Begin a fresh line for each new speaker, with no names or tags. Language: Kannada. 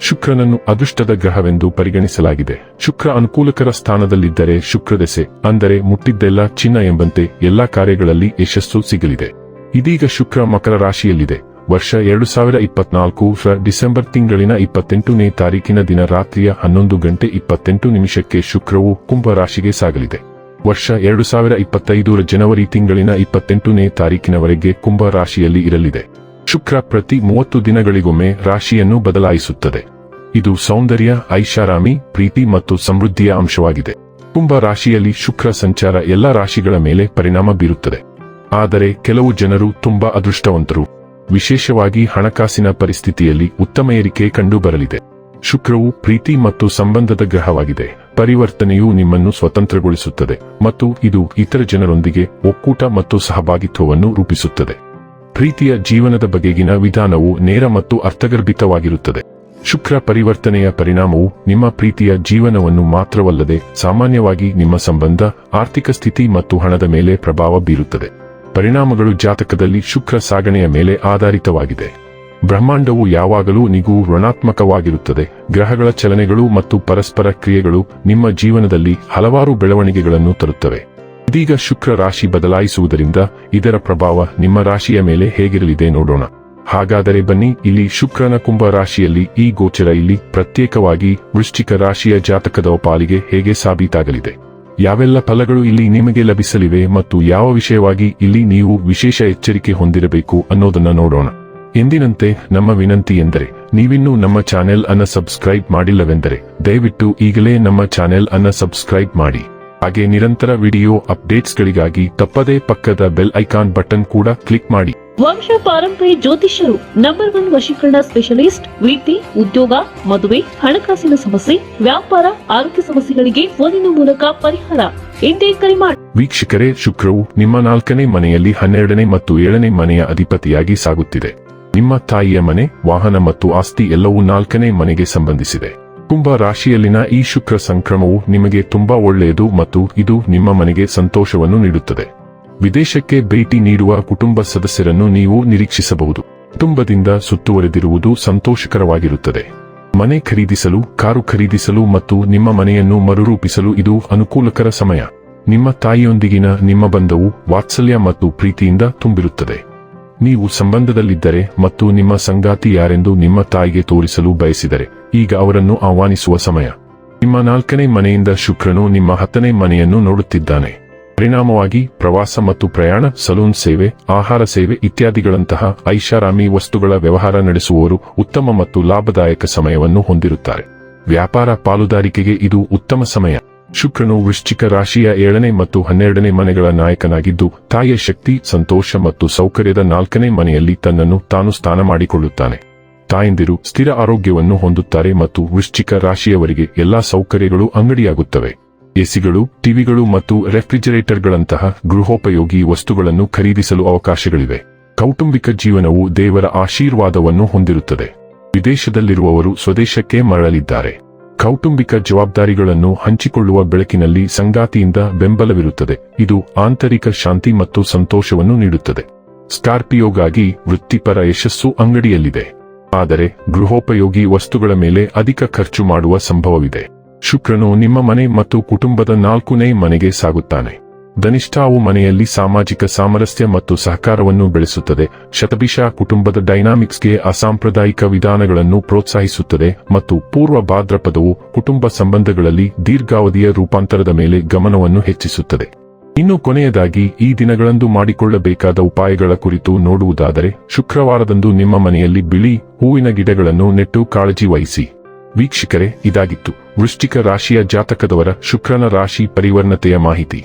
ಶುಕ್ರನನ್ನು ಅದೃಷ್ಟದ ಗ್ರಹವೆಂದು ಪರಿಗಣಿಸಲಾಗಿದೆ. ಶುಕ್ರ ಅನುಕೂಲಕರ ಸ್ಥಾನದಲ್ಲಿದ್ದರೆ ಶುಕ್ರದೆಸೆ ಅಂದರೆ ಮುಟ್ಟಿದ್ದೆಲ್ಲ ಚಿನ್ನ ಎಂಬಂತೆ ಎಲ್ಲಾ ಕಾರ್ಯಗಳಲ್ಲಿ ಯಶಸ್ಸು ಸಿಗಲಿದೆ. ಇದೀಗ ಶುಕ್ರ ಮಕರ ರಾಶಿಯಲ್ಲಿದೆ. ವರ್ಷ ಎರಡು ಸಾವಿರ ಇಪ್ಪತ್ನಾಲ್ಕು ಡಿಸೆಂಬರ್ ತಿಂಗಳಿನ ಇಪ್ಪತ್ತೆಂಟನೇ ತಾರೀಕಿನ ದಿನ ರಾತ್ರಿಯ ಹನ್ನೊಂದು ಗಂಟೆ ಇಪ್ಪತ್ತೆಂಟು ನಿಮಿಷಕ್ಕೆ ಶುಕ್ರವು ಕುಂಭ ರಾಶಿಗೆ ಸಾಗಲಿದೆ. ವರ್ಷ ಎರಡು ಸಾವಿರ ಇಪ್ಪತ್ತೈದರ ಜನವರಿ ತಿಂಗಳಿನ ಇಪ್ಪತ್ತೆಂಟನೇ ತಾರೀಕಿನವರೆಗೆ ಕುಂಭ ರಾಶಿಯಲ್ಲಿ ಇರಲಿದೆ. ಶುಕ್ರ ಪ್ರತಿ ಮೂವತ್ತು ದಿನಗಳಿಗೊಮ್ಮೆ ರಾಶಿಯನ್ನು ಬದಲಾಯಿಸುತ್ತದೆ. ಇದು ಸೌಂದರ್ಯ, ಐಷಾರಾಮಿ, ಪ್ರೀತಿ ಮತ್ತು ಸಮೃದ್ಧಿಯ ಅಂಶವಾಗಿದೆ. ಕುಂಭ ರಾಶಿಯಲ್ಲಿ ಶುಕ್ರ ಸಂಚಾರ ಎಲ್ಲ ರಾಶಿಗಳ ಮೇಲೆ ಪರಿಣಾಮ ಬೀರುತ್ತದೆ. ಆದರೆ ಕೆಲವು ಜನರು ತುಂಬಾ ಅದೃಷ್ಟವಂತರು. ವಿಶೇಷವಾಗಿ ಹಣಕಾಸಿನ ಪರಿಸ್ಥಿತಿಯಲ್ಲಿ ಉತ್ತಮ ಏರಿಕೆ ಕಂಡುಬರಲಿದೆ. ಶುಕ್ರವು ಪ್ರೀತಿ ಮತ್ತು ಸಂಬಂಧದ ಗ್ರಹವಾಗಿದೆ. ಪರಿವರ್ತನೆಯು ನಿಮ್ಮನ್ನು ಸ್ವತಂತ್ರಗೊಳಿಸುತ್ತದೆ ಮತ್ತು ಇದು ಇತರ ಜನರೊಂದಿಗೆ ಒಕ್ಕೂಟ ಮತ್ತು ಸಹಭಾಗಿತ್ವವನ್ನು ರೂಪಿಸುತ್ತದೆ. ಪ್ರೀತಿಯ ಜೀವನದ ಬಗೆಗಿನ ವಿಧಾನವು ನೇರ ಮತ್ತು ಅರ್ಥಗರ್ಭಿತವಾಗಿರುತ್ತದೆ. ಶುಕ್ರ ಪರಿವರ್ತನೆಯ ಪರಿಣಾಮವು ನಿಮ್ಮ ಪ್ರೀತಿಯ ಜೀವನವನ್ನು ಮಾತ್ರವಲ್ಲದೆ ಸಾಮಾನ್ಯವಾಗಿ ನಿಮ್ಮ ಸಂಬಂಧ, ಆರ್ಥಿಕ ಸ್ಥಿತಿ ಮತ್ತು ಹಣದ ಮೇಲೆ ಪ್ರಭಾವ ಬೀರುತ್ತದೆ. ಪರಿಣಾಮಗಳು ಜಾತಕದಲ್ಲಿ ಶುಕ್ರ ಸಾಗಣೆಯ ಮೇಲೆ ಆಧಾರಿತವಾಗಿದೆ. ಬ್ರಹ್ಮಾಂಡವು ಯಾವಾಗಲೂ ನಿಗೂ ಋಣಾತ್ಮಕವಾಗಿರುತ್ತದೆ. ಗ್ರಹಗಳ ಚಲನೆಗಳು ಮತ್ತು ಪರಸ್ಪರ ಕ್ರಿಯೆಗಳು ನಿಮ್ಮ ಜೀವನದಲ್ಲಿ ಹಲವಾರು ಬೆಳವಣಿಗೆಗಳನ್ನು ತರುತ್ತವೆ. ಇದೀಗ ಶುಕ್ರ ರಾಶಿ ಬದಲಾಯಿಸುವುದರಿಂದ ಇದರ ಪ್ರಭಾವ ನಿಮ್ಮ ರಾಶಿಯ ಮೇಲೆ ಹೇಗಿರಲಿದೆ ನೋಡೋಣ. ಹಾಗಾದರೆ ಬನ್ನಿ, ಇಲ್ಲಿ ಶುಕ್ರನ ಕುಂಭ ರಾಶಿಯಲ್ಲಿ ಈ ಗೋಚರ ಇಲ್ಲಿ ಪ್ರತ್ಯೇಕವಾಗಿ ವೃಶ್ಚಿಕ ರಾಶಿಯ ಜಾತಕದ ಪಾಲಿಗೆ ಹೇಗೆ ಸಾಬೀತಾಗಲಿದೆ. ಯಾವೆಲ್ಲ ಫಲಗಳು ಇಲ್ಲಿ ನಿಮಗೆ ಲಭಿಸಲಿವೆ ಮತ್ತು ಯಾವ ವಿಷಯವಾಗಿ ಇಲ್ಲಿ ನೀವು ವಿಶೇಷ ಎಚ್ಚರಿಕೆ ಹೊಂದಿರಬೇಕು ಅನ್ನೋದನ್ನ ನೋಡೋಣ. ಎಂದಿನಂತೆ, ನಮ್ಮ ವಿನಂತಿ ಎಂದರೆ, ನೀವಿನ್ನೂ ನಮ್ಮ ಚಾನೆಲ್ ಅನ್ನ ಸಬ್ಸ್ಕ್ರೈಬ್ ಮಾಡಿಲ್ಲವೆಂದರೆ, ದಯವಿಟ್ಟು ಈಗಲೇ ನಮ್ಮ ಚಾನೆಲ್ ಅನ್ನ ಸಬ್ಸ್ಕ್ರೈಬ್ ಮಾಡಿ. ಹಾಗೆ ನಿರಂತರ ವಿಡಿಯೋ ಅಪ್ಡೇಟ್ಸ್ಗಳಿಗಾಗಿ ತಪ್ಪದೇ ಪಕ್ಕದ ಬೆಲ್ ಐಕಾನ್ ಬಟನ್ ಕೂಡ ಕ್ಲಿಕ್ ಮಾಡಿ.
ವಂಶ ಪಾರಂಪರಿ ಜ್ಯೋತಿಷ್ಯರು ನಂಬರ್ ಒನ್ ವಶೀಕರಣ ಸ್ಪೆಷಲಿಸ್ಟ್ ವೃತ್ತಿ ಉದ್ಯೋಗ ಮದುವೆ ಹಣಕಾಸಿನ ಸಮಸ್ಯೆ ವ್ಯಾಪಾರ ಆರೋಗ್ಯ ಸಮಸ್ಯೆಗಳಿಗೆ ಫೋನಿನ ಮೂಲಕ ಪರಿಹಾರ. ಎಂದೇ ಕರೆ ಮಾಡಿ
ವೀಕ್ಷಕರೇ ಶುಕ್ರವು ನಿಮ್ಮ ನಾಲ್ಕನೇ ಮನೆಯಲ್ಲಿ ಹನ್ನೆರಡನೇ ಮತ್ತು ಏಳನೇ ಮನೆಯ ಅಧಿಪತಿಯಾಗಿ ಸಾಗುತ್ತಿದೆ. ನಿಮ್ಮ ತಾಯಿಯ ಮನೆ ವಾಹನ ಮತ್ತು ಆಸ್ತಿ ಎಲ್ಲವೂ ನಾಲ್ಕನೇ ಮನೆಗೆ ಸಂಬಂಧಿಸಿದೆ. ಕುಂಭ ರಾಶಿಯಲ್ಲಿನ ಈ ಶುಕ್ರ ಸಂಕ್ರಮವು ನಿಮಗೆ ತುಂಬಾ ಒಳ್ಳೆಯದು ಮತ್ತು ಇದು ನಿಮ್ಮ ಮನೆಗೆ ಸಂತೋಷವನ್ನು ನೀಡುತ್ತದೆ. ವಿದೇಶಕ್ಕೆ ಭೇಟಿ ನೀಡುವ ಕುಟುಂಬ ಸದಸ್ಯರನ್ನು ನೀವು ನಿರೀಕ್ಷಿಸಬಹುದು. ಕುಟುಂಬದಿಂದ ಸುತ್ತುವರೆದಿರುವುದು ಸಂತೋಷಕರವಾಗಿರುತ್ತದೆ. ಮನೆ ಖರೀದಿಸಲು, ಕಾರು ಖರೀದಿಸಲು ಮತ್ತು ನಿಮ್ಮ ಮನೆಯನ್ನು ಮರುರೂಪಿಸಲು ಇದು ಅನುಕೂಲಕರ ಸಮಯ. ನಿಮ್ಮ ತಾಯಿಯೊಂದಿಗಿನ ನಿಮ್ಮ ಬಂಧವು ವಾತ್ಸಲ್ಯ ಮತ್ತು ಪ್ರೀತಿಯಿಂದ ತುಂಬಿರುತ್ತದೆ. ನೀವು ಸಂಬಂಧದಲ್ಲಿದ್ದರೆ ಮತ್ತು ನಿಮ್ಮ ಸಂಗಾತಿ ಯಾರೆಂದು ನಿಮ್ಮ ತಾಯಿಗೆ ತೋರಿಸಲು ಬಯಸಿದರೆ, ಈಗ ಅವರನ್ನು ಆಹ್ವಾನಿಸುವ ಸಮಯ. ನಿಮ್ಮ ನಾಲ್ಕನೇ ಮನೆಯಿಂದ ಶುಕ್ರನು ನಿಮ್ಮ ಹತ್ತನೇ ಮನೆಯನ್ನು ನೋಡುತ್ತಿದ್ದಾನೆ. ಪರಿಣಾಮವಾಗಿ ಪ್ರವಾಸ ಮತ್ತು ಪ್ರಯಾಣ, ಸಲೂನ್ ಸೇವೆ, ಆಹಾರ ಸೇವೆ ಇತ್ಯಾದಿಗಳಂತಹ ಐಷಾರಾಮಿ ವಸ್ತುಗಳ ವ್ಯವಹಾರ ನಡೆಸುವವರು ಉತ್ತಮ ಮತ್ತು ಲಾಭದಾಯಕ ಸಮಯವನ್ನು ಹೊಂದಿರುತ್ತಾರೆ. ವ್ಯಾಪಾರ ಪಾಲುದಾರಿಕೆಗೆ ಇದು ಉತ್ತಮ ಸಮಯ. ಶುಕ್ರನು ವೃಶ್ಚಿಕ ರಾಶಿಯ ಏಳನೇ ಮತ್ತು ಹನ್ನೆರಡನೇ ಮನೆಗಳ ನಾಯಕನಾಗಿದ್ದು, ತಾಯಿಯ ಶಕ್ತಿ, ಸಂತೋಷ ಮತ್ತು ಸೌಕರ್ಯದ ನಾಲ್ಕನೇ ಮನೆಯಲ್ಲಿ ತನ್ನನ್ನು ತಾನು ಸ್ಥಾನ ಮಾಡಿಕೊಳ್ಳುತ್ತಾನೆ. ತಾಯಂದಿರು ಸ್ಥಿರ ಆರೋಗ್ಯವನ್ನು ಹೊಂದುತ್ತಾರೆ ಮತ್ತು ವೃಶ್ಚಿಕ ರಾಶಿಯವರಿಗೆ ಎಲ್ಲಾ ಸೌಕರ್ಯಗಳು ಅಂಗಡಿಯಾಗುತ್ತವೆ. ಎಸಿಗಳು, ಟಿವಿಗಳು ಮತ್ತು ರೆಫ್ರಿಜರೇಟರ್ಗಳಂತಹ ಗೃಹೋಪಯೋಗಿ ವಸ್ತುಗಳನ್ನು ಖರೀದಿಸಲು ಅವಕಾಶಗಳಿವೆ. ಕೌಟುಂಬಿಕ ಜೀವನವು ದೇವರ ಆಶೀರ್ವಾದವನ್ನು ಹೊಂದಿರುತ್ತದೆ. ವಿದೇಶದಲ್ಲಿರುವವರು ಸ್ವದೇಶಕ್ಕೆ ಮರಳಲಿದ್ದಾರೆ ಕೌಟುಂಬಿಕ ಜವಾಬ್ದಾರಿಗಳನ್ನು ಹಂಚಿಕೊಳ್ಳುವ ಬೆಳಕಿನಲ್ಲಿ ಸಂಗಾತಿಯಿಂದ ಬೆಂಬಲವಿರುತ್ತದೆ. ಇದು ಆಂತರಿಕ ಶಾಂತಿ ಮತ್ತು ಸಂತೋಷವನ್ನು ನೀಡುತ್ತದೆ. ಸ್ಕಾರ್ಪಿಯೋಗಾಗಿ ವೃತ್ತಿಪರ ಯಶಸ್ಸು ಅಂಗಡಿಯಲ್ಲಿದೆ. ಆದರೆ ಗೃಹೋಪಯೋಗಿ ವಸ್ತುಗಳ ಮೇಲೆ ಅಧಿಕ ಖರ್ಚು ಮಾಡುವ ಸಂಭವವಿದೆ. ಶುಕ್ರನು ನಿಮ್ಮ ಮನೆ ಮತ್ತು ಕುಟುಂಬದ ನಾಲ್ಕನೇ ಮನೆಗೆ ಸಾಗುತ್ತಾನೆ. ಧನಿಷ್ಠಾವು ಮನೆಯಲ್ಲಿ ಸಾಮಾಜಿಕ ಸಾಮರಸ್ಯ ಮತ್ತು ಸಹಕಾರವನ್ನು ಬೆಳೆಸುತ್ತದೆ. ಶತಭಿಷ ಕುಟುಂಬದ ಡೈನಾಮಿಕ್ಸ್ಗೆ ಅಸಾಂಪ್ರದಾಯಿಕ ವಿಧಾನಗಳನ್ನು ಪ್ರೋತ್ಸಾಹಿಸುತ್ತದೆ ಮತ್ತು ಪೂರ್ವ ಭಾದ್ರಪದವು ಕುಟುಂಬ ಸಂಬಂಧಗಳಲ್ಲಿ ದೀರ್ಘಾವಧಿಯ ರೂಪಾಂತರದ ಮೇಲೆ ಗಮನವನ್ನು ಹೆಚ್ಚಿಸುತ್ತದೆ. ಇನ್ನು ಕೊನೆಯದಾಗಿ, ಈ ದಿನಗಳಂದು ಮಾಡಿಕೊಳ್ಳಬೇಕಾದ ಉಪಾಯಗಳ ಕುರಿತು ನೋಡುವುದಾದರೆ, ಶುಕ್ರವಾರದಂದು ನಿಮ್ಮ ಮನೆಯಲ್ಲಿ ಬಿಳಿ ಹೂವಿನ ಗಿಡಗಳನ್ನು ನೆಟ್ಟು ಕಾಳಜಿ ವಹಿಸಿ. ವೀಕ್ಷಕರೇ, ಇದಾಗಿತ್ತು. ವೃಶ್ಚಿಕ ರಾಶಿಯ ಜಾತಕದವರ ಶುಕ್ರನ ರಾಶಿ ಪರಿವರ್ಣತೆಯ ಮಾಹಿತಿ.